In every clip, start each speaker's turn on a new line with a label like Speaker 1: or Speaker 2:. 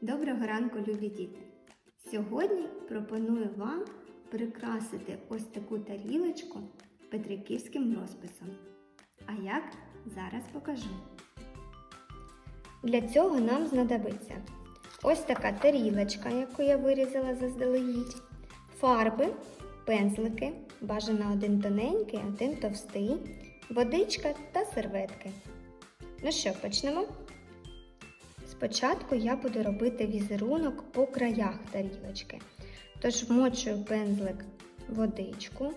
Speaker 1: Доброго ранку, любі діти! Сьогодні пропоную вам прикрасити ось таку тарілочку петриківським розписом. А як зараз покажу. Для цього нам знадобиться ось така тарілочка, яку я вирізала заздалегідь, фарби, пензлики, бажано один тоненький, один товстий, водичка та серветки. Ну що, почнемо? Спочатку я буду робити візерунок по краях тарілочки. Тож вмочую пензлик водичку,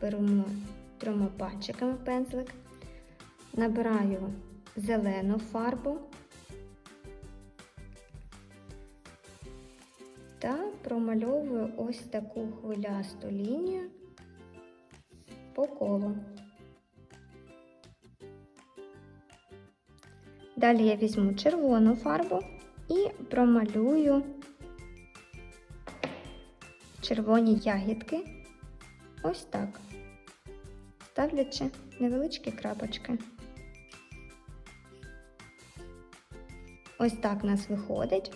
Speaker 1: беремо трьома пальчиками пензлик, набираю зелену фарбу та промальовую ось таку хвилясту лінію по колу. Далі я візьму червону фарбу і промалюю червоні ягідки ось так, ставлячи невеличкі крапочки. Ось так у нас виходить.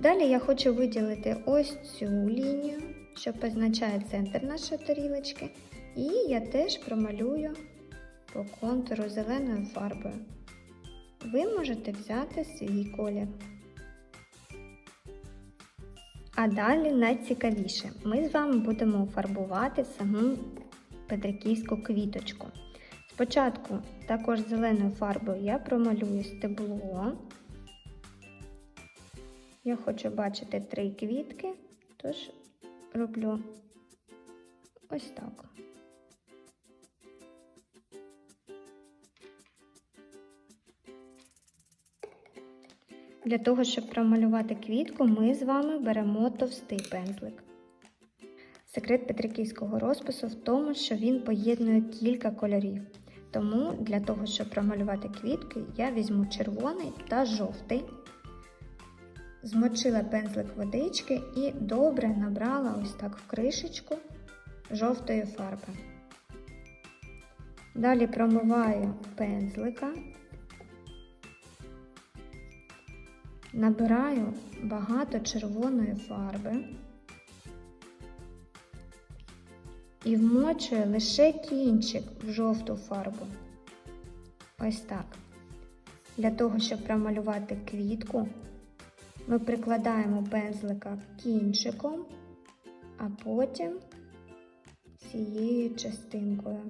Speaker 1: Далі я хочу виділити ось цю лінію, що позначає центр нашої тарілочки, і я теж промалюю по контуру зеленою фарбою ви можете взяти свій колір. А далі найцікавіше, ми з вами будемо фарбувати саму петриківську квіточку. Спочатку також зеленою фарбою я промалюю стебло. Я хочу бачити три квітки, тож роблю ось так. Для того, щоб промалювати квітку, ми з вами беремо товстий пензлик. Секрет петриківського розпису в тому, що він поєднує кілька кольорів. Тому для того, щоб промалювати квітки, я візьму червоний та жовтий, змочила пензлик водички і добре набрала ось так в кришечку жовтої фарби. Далі промиваю пензлика. Набираю багато червоної фарби і вмочую лише кінчик в жовту фарбу. Ось так. Для того, щоб промалювати квітку, ми прикладаємо пензлика кінчиком, а потім цією частинкою.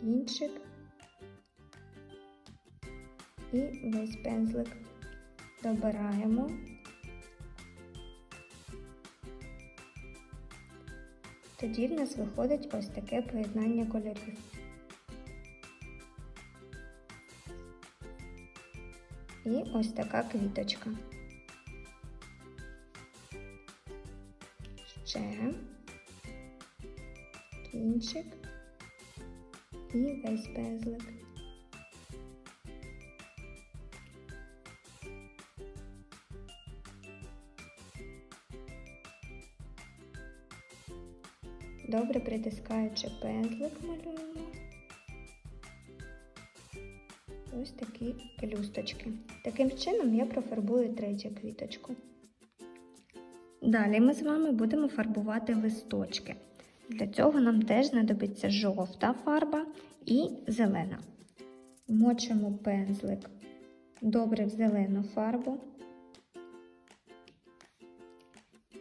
Speaker 1: Кінчик і весь пензлик добираємо. Тоді в нас виходить ось таке поєднання кольорів. І ось така квіточка. Ще кінчик і весь пензлик. Добре притискаючи пензлик, малюємо ось такі пелюсточки. Таким чином я профарбую третю квіточку. Далі ми з вами будемо фарбувати листочки. Для цього нам теж знадобиться жовта фарба і зелена. Вмочимо пензлик добре в зелену фарбу.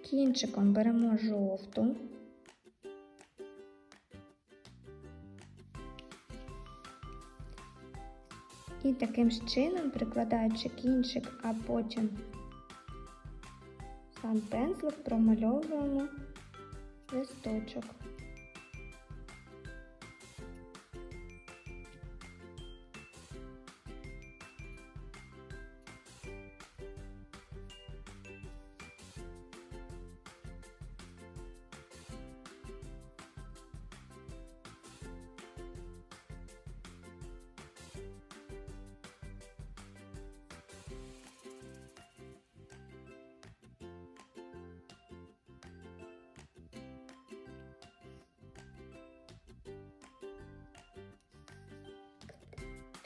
Speaker 1: Кінчиком беремо жовту. І таким чином, прикладаючи кінчик, а потім сам пензлик промальовуємо листочок.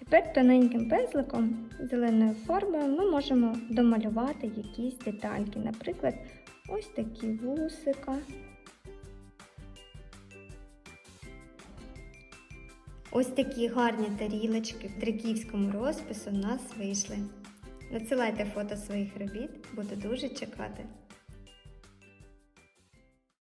Speaker 1: Тепер тоненьким пензликом зеленою фарбою ми можемо домалювати якісь детальки, наприклад, ось такі вусика. Ось такі гарні тарілочки в драківському розпису у нас вийшли. Надсилайте фото своїх робіт, буду дуже чекати.